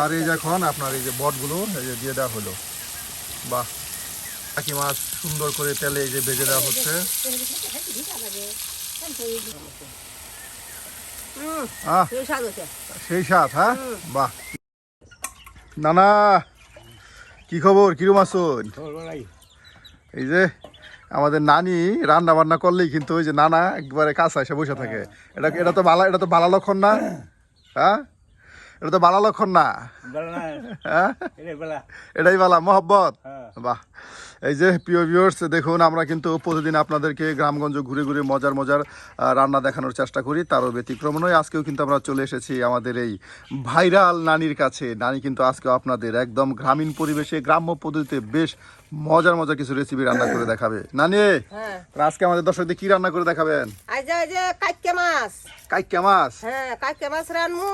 আর এই যখন আপনার এই যে বটগুলো, এই যে দিয়ে দেওয়া হলো। বাহ, কাকি মাছ সুন্দর করে তেলে এই যে ভেজে দেওয়া হচ্ছে। সেই সাথ হ্যাঁ? বাহ। নানা, কি খবর? কিরম আছুন এই যে আমাদের নানি রান্না বান্না করলেই কিন্তু ওই যে নানা একবারে কাছে এসে বসে থাকে। এটা এটা তো বালা এটা তো ভালো লক্ষণ না? হ্যাঁ? এটা তো বালা লক্ষণ না? হ্যাঁ? এটাই বালা। মোহব্বত? বাহ। এই যে প্রিয় ভিউয়ার্স দেখুন আমরা কিন্তু প্রতিদিন আপনাদেরকে গ্রামগঞ্জ ঘুরে ঘুরে মজার মজার রান্না দেখানোর চেষ্টা করি তারও ব্যতিক্রম নয়। আজকেও কিন্তু আমরা চলে এসেছি আমাদের এই ভাইরাল নানির কাছে। নানি কিন্তু আজকেও আপনাদের একদম গ্রামীণ পরিবেশে গ্রাম্য পদ্ধতিতে বেশ মজার মজার কিছু রেসিপি রান্না করে দেখাবে। নানি হ্যাঁ। আজকে আমাদের দর্শকদের কি রান্না করে দেখাবেন? আজ যে কাইকে মাছ। কাইকা মাছ? হ্যাঁ কাইকে মাছ রানমু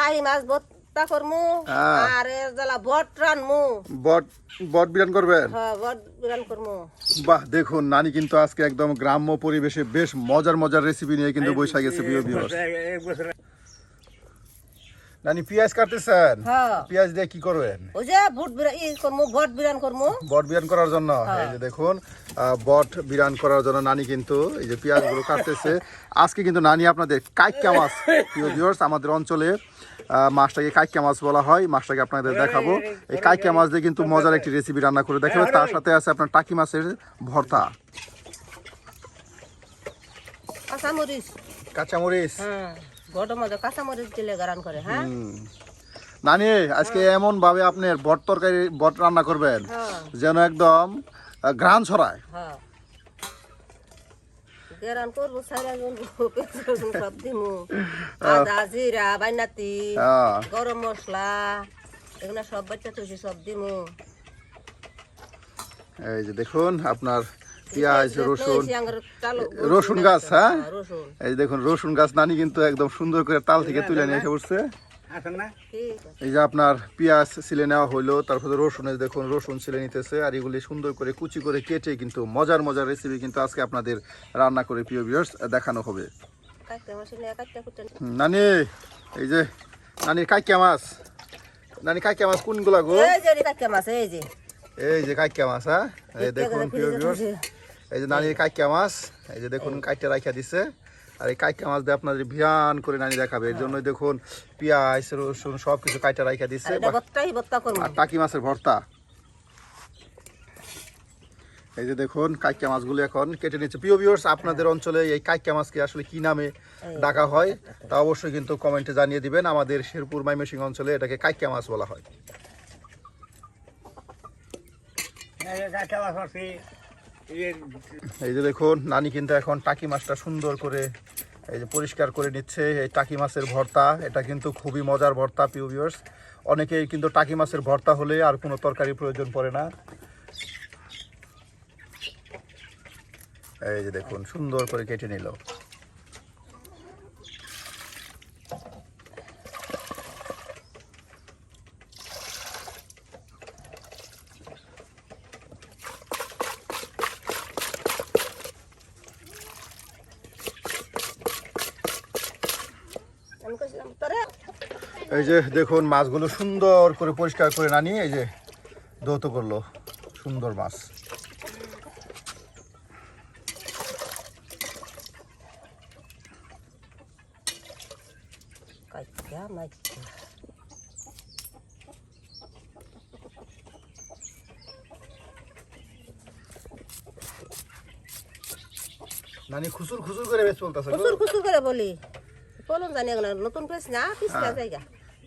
তাই মাছ ভর্তা করমু হ্যাঁ। আর জ্বালা বট রানমু। বট বট বিরান করবেন হ্যাঁ বট বিরান করমু। বাহ দেখুন নানি কিন্তু আজকে একদম গ্রাম্য পরিবেশে বেশ মজার মজার রেসিপি নিয়ে কিন্তু বৈশা গেছে প্রিয় ভিউয়ার্স নানি পেঁয়াজ কাটতেছেন? হ্যাঁ। পেঁয়াজ দিয়ে কি করবেন? ওই যে বুট বিরান ই করমু বট বিরান করমু। বট বিরান করার জন্য? এই যে দেখুন আহ, বট বিরান করার জন্য নানি কিন্তু এই যে পেঁয়াজগুলো কাটতেছে। আজকে কিন্তু নানি আপনাদের কাইকা মাছ প্রিয় ভিউয়ার্স আমাদের অঞ্চলে আহ, মাছটাকে কাইকা মাছ বলা হয় মাছটাকে আপনাদের দেখাবো। এই কাইকা মাছ দিয়ে কিন্তু মজার একটি রেসিপি রান্না করে দেখাবো। তার সাথে আছে আপনার টাকি মাছের ভর্তা। কাঁচামরিচ। কাঁচামরিচ। হ্যাঁ বড় মধ্যে কাঁচামরিচ দিলে গারান করে হ্যাঁ? নানি আজকে এমন ভাবে আপনার বট তরকারি বট রান্না করবেন হ্যাঁ। যেন একদম ঘ্রাণ ছড়ায়। হ্যাঁ। গেরান করব সাইরা পেঁয়াজ রসুন সব দিমু। আদা জিরা বাইনাতি গরম মশলা এগুলো সব বাচ্চা তুলছি সব দিমু। এই যে দেখুন আপনার পেঁয়াজ রসুন এই রসুন গাছ হ্যাঁ? এই যে দেখুন রসুন গাছ নানি কিন্তু একদম সুন্দর করে তাল থেকে তুলে নিয়ে এসে উঠছে এই যে আপনার পেঁয়াজ ছিলে নেওয়া হইল তারপরে রসুন দেখুন রসুন ছিলে নিতেছে আর এগুলি সুন্দর করে কুচি করে কেটে কিন্তু মজার মজার রেসিপি কিন্তু আজকে আপনাদের রান্না করে প্রিয় ভিউয়ার্স দেখানো হবে। নানি এই যে নানির কাইকা মাছ। নানি কাইকা মাছ কোনগুলা গো? এই যে কাটতে মাছ এই যে। এই যে কাইকা মাছ হ্যাঁ? এই দেখুন প্রিয় ভিউয়ার্স এই যে নানির কাইকা মাছ এই যে দেখুন কাইটা রাখা দিছে। আর এই কাইকা মাছ দিয়ে আপনাদের ভিয়ান করে নানি দেখাবে। এর জন্য দেখুন পেঁয়াজ রসুন সব কিছু কাইটা রাইখা দিচ্ছে আর টাকি মাছের ভর্তা। এই যে দেখুন কাইকা মাছগুলো এখন কেটে নিচ্ছে। প্রিয় ভিউয়ার্স আপনাদের অঞ্চলে এই কাইকা মাছকে আসলে কি নামে ডাকা হয়? তা। অবশ্যই কিন্তু কমেন্টে জানিয়ে দিবেন। আমাদের শেরপুর মাইমেসিং অঞ্চলে এটাকে কাইকা মাছ বলা হয়। এই যে দেখুন, নানি কিন্তু এখন টাকি মাছটা সুন্দর করে এই যে পরিষ্কার করে নিচ্ছে। এই টাকি মাছের ভর্তা, এটা কিন্তু খুবই মজার ভর্তা পিউবিয়ার্স অনেকেই কিন্তু টাকি মাছের ভর্তা হলে আর কোনো তরকারি প্রয়োজন পড়ে না। এই যে দেখুন, সুন্দর করে কেটে নিল। এই যে দেখুন মাছগুলো সুন্দর করে পরিষ্কার করে নানি এই যে দৌত করল। সুন্দর মাছ। নানি খুচুর খুচুর করে বেশ চলতেছে খুচুর খুচুর করে বলি। বলুন জানি নতুন পেস না পিছলা জায়গা।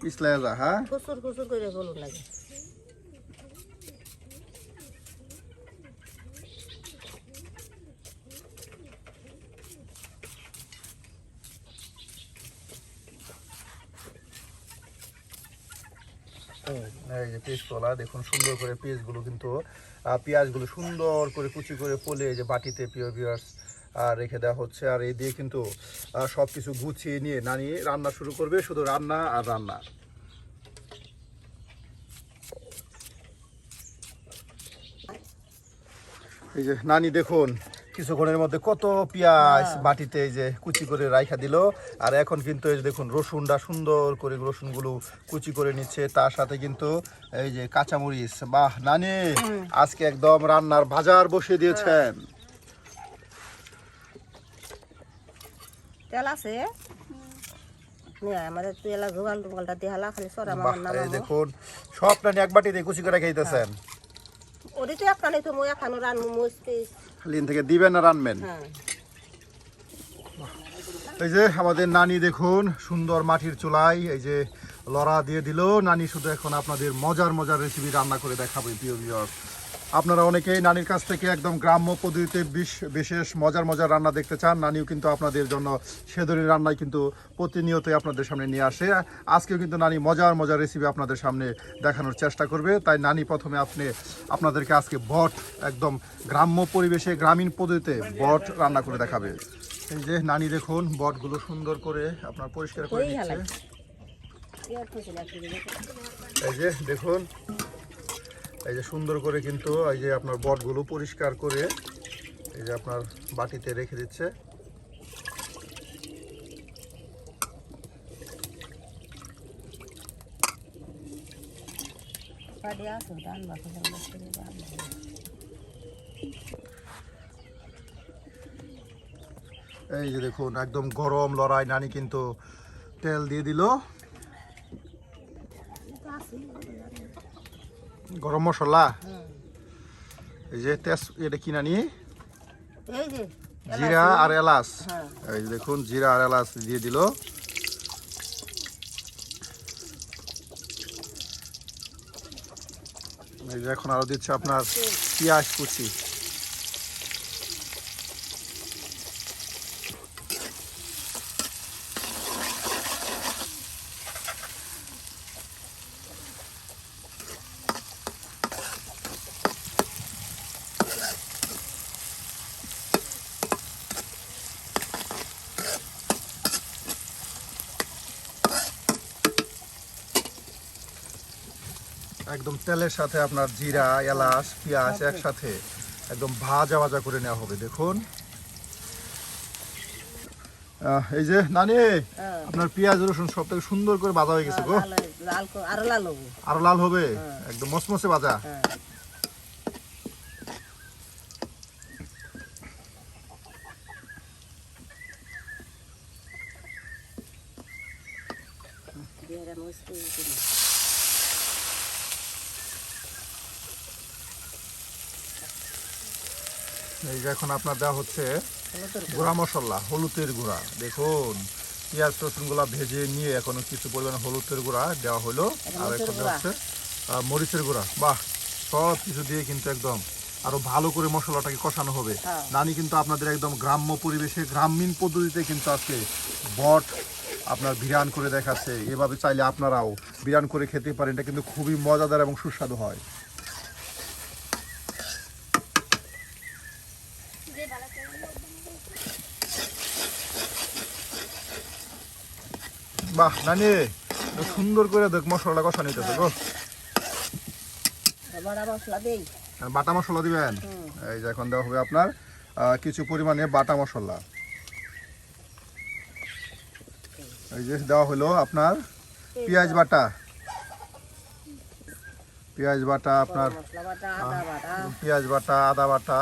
পিছলে যা হ্যাঁ? খুচুর করে বলুন লাগে এই যে পেঁয়াজ তোলা দেখুন সুন্দর করে পেঁয়াজগুলো কিন্তু আহ, পেঁয়াজগুলো সুন্দর করে কুচি করে পলে যে বাটিতে পিওর পিয়ার্স রেখে দেওয়া হচ্ছে। আর এই দিয়ে কিন্তু সব কিছু গুছিয়ে নিয়ে নানি রান্না শুরু করবে শুধু রান্না আর রান্না। এই যে নানি দেখুন কিছুক্ষণের মধ্যে কত পেঁয়াজ বাটিতে এই যে কুচি করে রাইখা দিল। আর এখন কিন্তু এই যে দেখুন রসুনটা সুন্দর করে রসুনগুলো কুচি করে নিচ্ছে। তার সাথে কিন্তু এই যে কাঁচামরিচ। বাহ নানি আজকে একদম রান্নার বাজার বসিয়ে দিয়েছেন। তেল আছে? আমাদের তেলা জোগাল টোগালটা দেহালা খালি সরা মামার নাম দেখুন সব নানি এক বাটিতে কুচি করে খাইতেছেন। ওরে তো একটা তো মই এখানো রান্নু মস্তি খালি থেকে দিবেন না রানবেন? হ্যাঁ। এই যে আমাদের নানি দেখুন সুন্দর মাটির চুলাই এই যে লড়া দিয়ে দিল। নানি শুধু এখন আপনাদের মজার মজার রেসিপি রান্না করে দেখাবে প্রিয় বিয়র আপনারা অনেকেই নানির কাছ থেকে একদম গ্রাম্য পদ্ধতিতে বিশ- বিশেষ মজার মজার রান্না দেখতে চান। নানিও কিন্তু আপনাদের জন্য সে ধরনের রান্নায় কিন্তু প্রতিনিয়তই আপনাদের সামনে নিয়ে আসে। আজকেও কিন্তু নানি মজার মজার রেসিপি আপনাদের সামনে দেখানোর চেষ্টা করবে। তাই নানি প্রথমে আপনি আপনাদেরকে আজকে বট একদম গ্রাম্য পরিবেশে গ্রামীণ পদ্ধতিতে বট রান্না করে দেখাবে। এই যে নানি দেখুন বটগুলো সুন্দর করে আপনার পরিষ্কার করে দেখে। এই যে দেখুন এই যে সুন্দর করে কিন্তু এই যে আপনার বটগুলো পরিষ্কার করে এই যে আপনার বাটিতে রেখে দিচ্ছে। এই যে দেখুন একদম গরম লড়াই নানি কিন্তু তেল দিয়ে দিল গরম মশলা। এই যে তেজ এটা কিনা নিয়ে জিরা আর এলাচ। হ্যাঁ। এই দেখুন জিরা আর এলাচ দিয়ে দিল। এখন আরও দিচ্ছে আপনার পেঁয়াজ কুচি। একদম তেলের সাথে আপনার জিরা এলাচ পেঁয়াজ একসাথে একদম ভাজা ভাজা করে নেওয়া হবে দেখুন। এই যে নানি হ্যাঁ। আপনার পেঁয়াজ রসুন সব থেকে সুন্দর করে ভাজা হয়ে গেছে গো। লাল হয়ে- আরও লাল হবে। আরও লাল হবে? হ্যাঁ। একদম মসমসে ভাজা হ্যাঁ বিহারে মস্তি করে। এই যে এখন আপনার দেওয়া হচ্ছে গুঁড়া মশলা হলুদের গুঁড়া। দেখুন পেঁয়াজ রসুনগুলা ভেজে নিয়ে এখন কিছু পরিমাণে হলুদের গুঁড়া দেওয়া হলো। আর এখন দেওয়া হচ্ছে মরিচের গুঁড়া। বাহ সব কিছু দিয়ে কিন্তু একদম আরও ভালো করে মশলাটাকে কষানো হবে। হ্যাঁ। নানি কিন্তু আপনাদের একদম গ্রাম্য পরিবেশে গ্রামীণ পদ্ধতিতে কিন্তু আজকে বট আপনার বিরান করে দেখাচ্ছে। এভাবে চাইলে আপনারাও বিরান করে খেতে পারেন। এটা কিন্তু খুবই মজাদার এবং সুস্বাদু হয়। বাহ নানি সুন্দর করে দেখ মশলাটা কষা নিতেছে গো। বাটা মশলা দিবেন? এই যে এখন দেওয়া হবে আপনার কিছু পরিমাণে বাটা মশলা। এই যে দেওয়া হলো আপনার পেঁয়াজ বাটা। পেঁয়াজ বাটা আপনার পেঁয়াজ বাটা আদা বাটা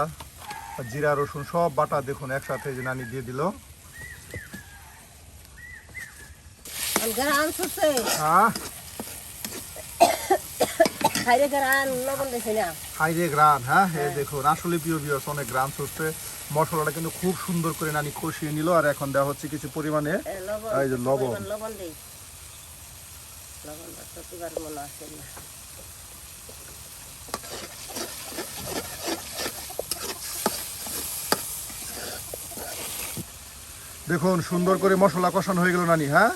জিরা রসুন সব বাটা দেখুন একসাথে যে নানি দিয়ে দিল। গ্রান সুসে হ্যাঁ। খাইরে গ্রান লবণ দেখে না? হাইরে গ্রান হ্যাঁ দেখুন আসলে প্রিয় অনেক গ্রান সরষে মশলাটা কিন্তু খুব সুন্দর করে নানি কষিয়ে নিল আর এখন দেওয়া হচ্ছে কিছু পরিমাণে লবণ এই যে লবণ। লবণ দেই। লবণটা সত্যিকার মনে আসে না। দেখুন, সুন্দর করে মশলা কষানো হয়ে গেল নানি হ্যাঁ?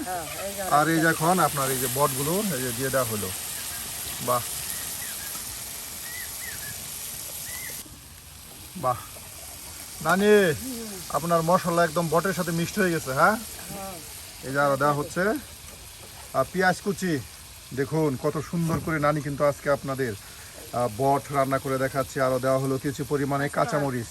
আর এই যে এখন আপনার এই যে বটগুলো, এই যে দিয়ে দেওয়া হলো। বাহ। বাহ। নানি, আপনার মশলা একদম বটের সাথে মিক্সড হয়ে গেছে হ্যাঁ? এই যে আরও দেওয়া হচ্ছে। আর পেঁয়াজ কুচি, দেখুন, কত সুন্দর করে নানি কিন্তু আজকে আপনাদের বট রান্না করে দেখাচ্ছে। আরও দেওয়া হলো কিছু পরিমাণে কাঁচামরিচ।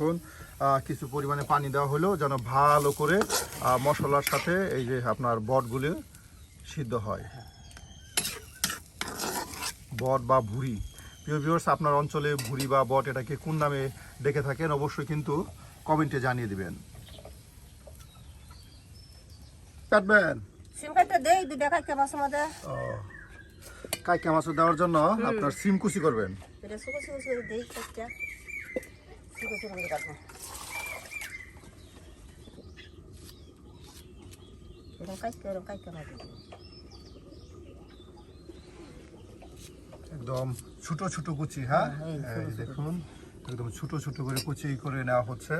আহ, কিছু পরিমাণে পানি দেওয়া হলো যেন ভালো করে মশলার সাথে এই যে আপনার বটগুলি সিদ্ধ হয়। বট বা ভুড়ি। প্রিয় ভিউয়ার্স আপনার অঞ্চলে ভুড়ি বা বট এটাকে কোন নামে ডেকে থাকেন অবশ্যই কিন্তু কমেন্টে জানিয়ে দিবেন। প্যাটম্যান সিম কাটটা দেই দুটা কাটকে মাছ মধ্যে কাইকা মাছ দেওয়ার জন্য আপনার সিম কুচি করবেন। এটা সুকো সুকো সুকো দেই কাটটা করে কাটবো এরকম এরকম একদম ছোট ছোট কুচি হ্যাঁ? হ্যাঁ, ছোট ছোট। দেখুন একদম ছোট ছোট করে কুচি করে নেওয়া হচ্ছে।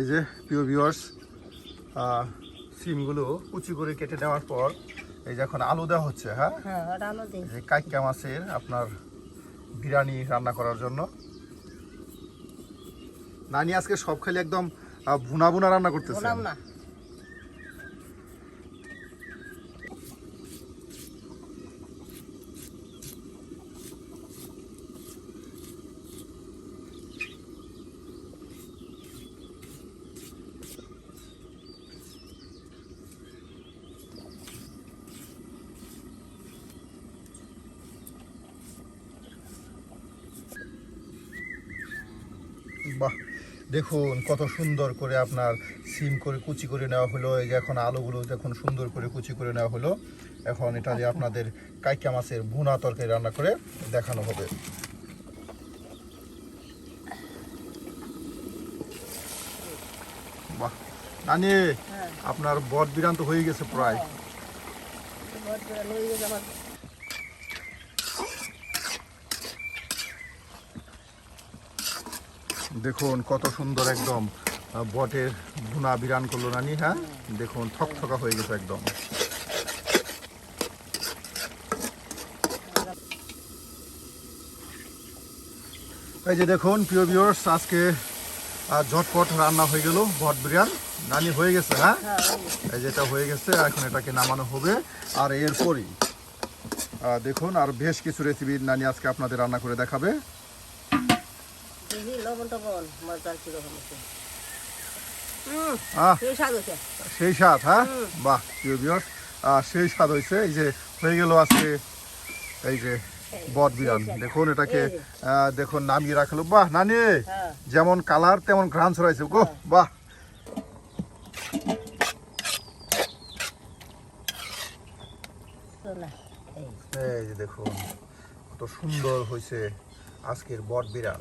এই যে প্রিয় ভিউয়ার্স সিমগুলো কুচি করে কেটে নেওয়ার পর এই যে এখন আলু দেওয়া হচ্ছে হ্যাঁ? হ্যাঁ যে কাইকা মাছের আপনার বিরিয়ানি রান্না করার জন্য। নানি আজকে সব খালি একদম ভুনা ভুনা রান্না করতেছে। বাহ দেখুন কত সুন্দর করে আপনার সিম করে কুচি করে নেওয়া হলো। এই যে এখন আলুগুলো দেখুন সুন্দর করে কুচি করে নেওয়া হলো এখন এটা যে আপনাদের কাইকা মাছের ভুনা তরকারি রান্না করে দেখানো হবে। বাহ নানি হ্যাঁ। আপনার বট বিরান তো হয়ে গেছে প্রায়। বড় লই গেছে আমার। দেখুন, কত সুন্দর একদম বটের ভুনা বিরান করল নানি হ্যাঁ? দেখুন থকথকা হয়ে গেছে একদম। এই যে দেখুন, প্রিয় ভিউয়ার্স আজকে ঝটপট রান্না হয়ে গেল, বট বিরিয়ান নানি হয়ে গেছে হ্যাঁ। এই যেটা হয়ে গেছে, এখন এটাকে নামানো হবে। আর এরপরই দেখুন, আর বেশ কিছু রেসিপি নানি আজকে আপনাদের রান্না করে দেখাবে। দেখি লবণ টবণ মজার কীরকম আছে। সেই স্বাদ সেই স্বাদ হ্যাঁ। বাহ প্রিয় ভিউয়ার্স সেই স্বাদ হয়েছে। এই যে হয়ে গেল আজকে এই যে বট বিরান দেখুন এটাকে দেখুন নামিয়ে রাখল। বাহ নানি হ্যাঁ। যেমন কালার তেমন ঘ্রাণ ছড়াইছে গো। বাহ। এই। এই যে দেখুন কত সুন্দর হয়েছে আজকের বট বিরান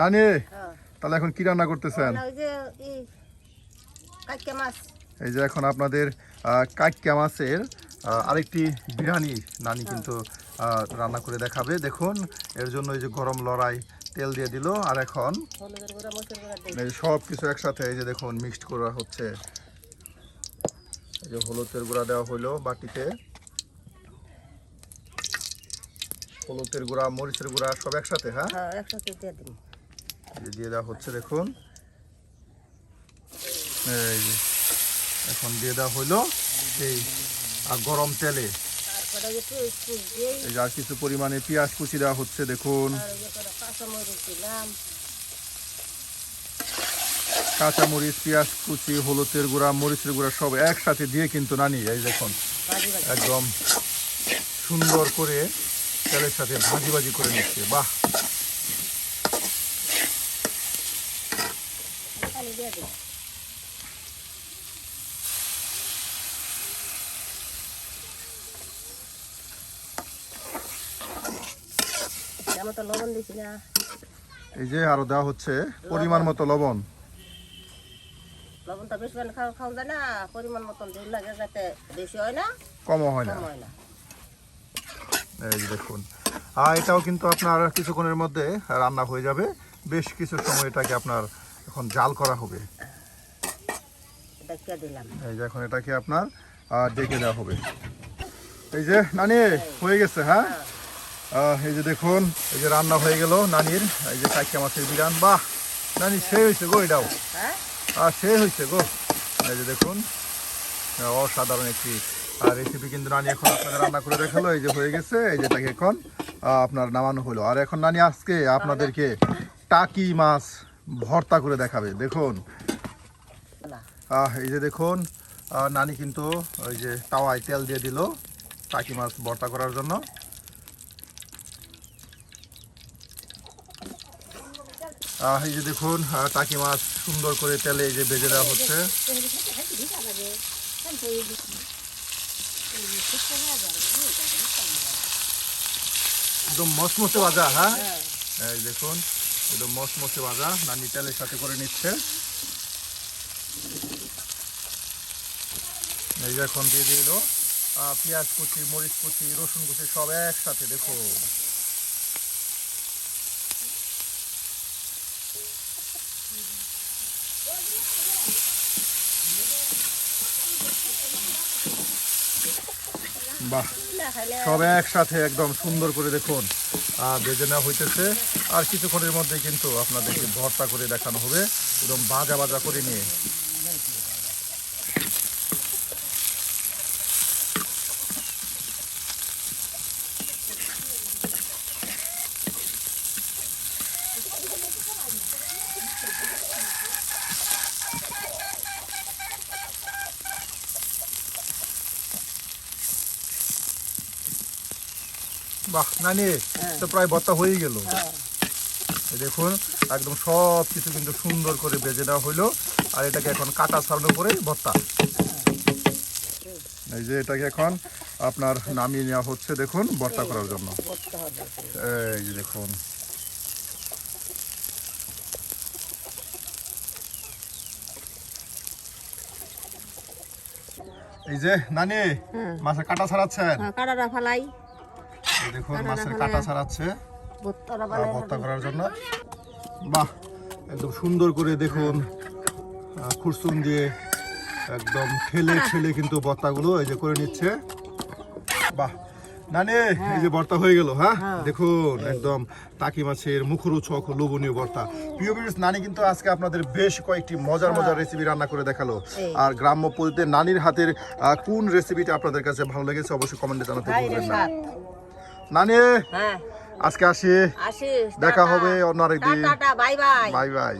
নানি হ্যাঁ। তাহলে এখন কি রান্না করতেছেন? কাটকে এই যে এখন আপনাদের কাইক্কা মাছের আরেকটি বিরিয়ানি নানি কিন্তু রান্না করে দেখাবে। দেখুন এর জন্য এই যে গরম লড়াই তেল দিয়ে দিল আর এখন সব কিছু একসাথে এই যে দেখুন মিক্সড করা হচ্ছে। এই যে হলুদের গুঁড়া দেওয়া হলো বাটিতে। হলুদের গুঁড়া মরিচের গুঁড়া সব একসাথে হ্যাঁ? হ্যাঁ একসাথে দিয়ে দিন। দিয়ে দেওয়া হচ্ছে দেখুন। এই যে, এখন দিয়ে দেওয়া হলো এই গরম তেলে। এই আর কিছু পরিমাণে পেঁয়াজ কুচি দেওয়া হচ্ছে দেখুন। কাঁচামরিচ, পেঁয়াজ কুচি, হলুদের গুঁড়া, মরিচের গুঁড়া সব একসাথে দিয়ে কিন্তু নানি এই দেখুন, একদম সুন্দর করে তেলের সাথে ভাজি ভাজি করে নিচ্ছে। বাহ পানি দিয়ে দিই যেমন তো লবণ দিছি না। এই যে আরও দেওয়া হচ্ছে পরিমাণ মতো লবণ। লবণটা বেশি মানে খাওয়া খাওয়া যায় না পরিমাণ মতন লাগে যাতে বেশি হয় না কমও হয় না। কম হয় না। এই দেখুন। আর এটাও কিন্তু আপনার কিছুক্ষণের মধ্যে রান্না হয়ে যাবে। বেশ কিছু সময় এটাকে আপনার এখন জাল করা হবে। এই যে এখন এটাকে আপনার ডেকে দেওয়া হবে। এই যে নানি হয়ে গেছে হ্যাঁ? আহ, এই যে দেখুন এই যে রান্না হয়ে গেল নানির এই যে কাকিয়া মাছের বিরান। বাহ নানি সে হয়েছে গো এটাও। হ্যাঁ? আর সে হয়েছে গো। এই যে দেখুন অসাধারণ একটি আর রেসিপি কিন্তু নানি এখন আপনাদের রান্না করে দেখাল। এই যে হয়ে গেছে এই যেটাকে এখন আপনার নামানো হলো। আর এখন নানি আজকে আপনাদেরকে টাকি মাছ ভর্তা করে দেখাবে। দেখুন। এই যে দেখুন নানি কিন্তু ওই যে তাওয়ায় তেল দিয়ে দিল টাকি মাছ ভর্তা করার জন্য। এই যে দেখুন টাকি মাছ সুন্দর করে তেলে এই যে ভেজে দেওয়া হচ্ছে। একদম মসমসে ভাজা হ্যাঁ? এই দেখুন, একদম মসমসে ভাজা, নানি তেলের সাথে করে নিচ্ছে। এই যে এখন দিয়ে দিল পেঁয়াজ কুচি, মরিচ কুচি, রসুন কুচি সব একসাথে দেখো বাহ, সব একসাথে একদম সুন্দর করে দেখুন। আর বেজে নেওয়া হইতেছে। আর কিছুক্ষণের মধ্যে কিন্তু আপনাদেরকে ভর্তা করে দেখানো হবে। একদম বাজা বাজা করে নিয়ে। বাহ নানি তো প্রায় ভর্তা হয়ে গেল। হ্যাঁ। দেখুন একদম সব কিছু কিন্তু সুন্দর করে বেজে দেওয়া হইল। আর এটাকে এখন কাটা ছাড়ানোর পরে ভর্তা এই যে এটাকে এখন আপনার নামিয়ে নেওয়া হচ্ছে দেখুন ভর্তা করার জন্য। এই যে দেখুন। এই যে নানি মাছের কাটা ছাড়াচ্ছেন? হ্যাঁ কাটাটা ফালাই। দেখুন মাছের কাটা ছাড়াচ্ছে। ভুত্তরা আহ, ফালাই ভর্তা করার জন্য। বাহ একদম সুন্দর করে দেখুন আহ, খুরসুম দিয়ে একদম ঠেলে ঠেলে কিন্তু ভর্তাগুলো এই যে করে নিচ্ছে। বাহ নানি এই যে ভর্তা হয়ে গেল হ্যাঁ? দেখুন একদম টাকি মাছের মুখরোচক লোভনীয় ভর্তা। প্রিয় বিউস নানি কিন্তু আজকে আপনাদের বেশ কয়েকটি মজার মজার রেসিপি রান্না করে দেখাল। আর গ্রাম্য পদ্ধতিতে নানির হাতের কোন রেসিপিটা আপনাদের কাছে ভালো লেগেছে অবশ্যই কমেন্টে জানাতে ভুলবেন না। নানি হ্যাঁ। আজকে আসি। আসি দেখা। হবে অন্য আরেকদিন। Tata bye bye. Bye bye.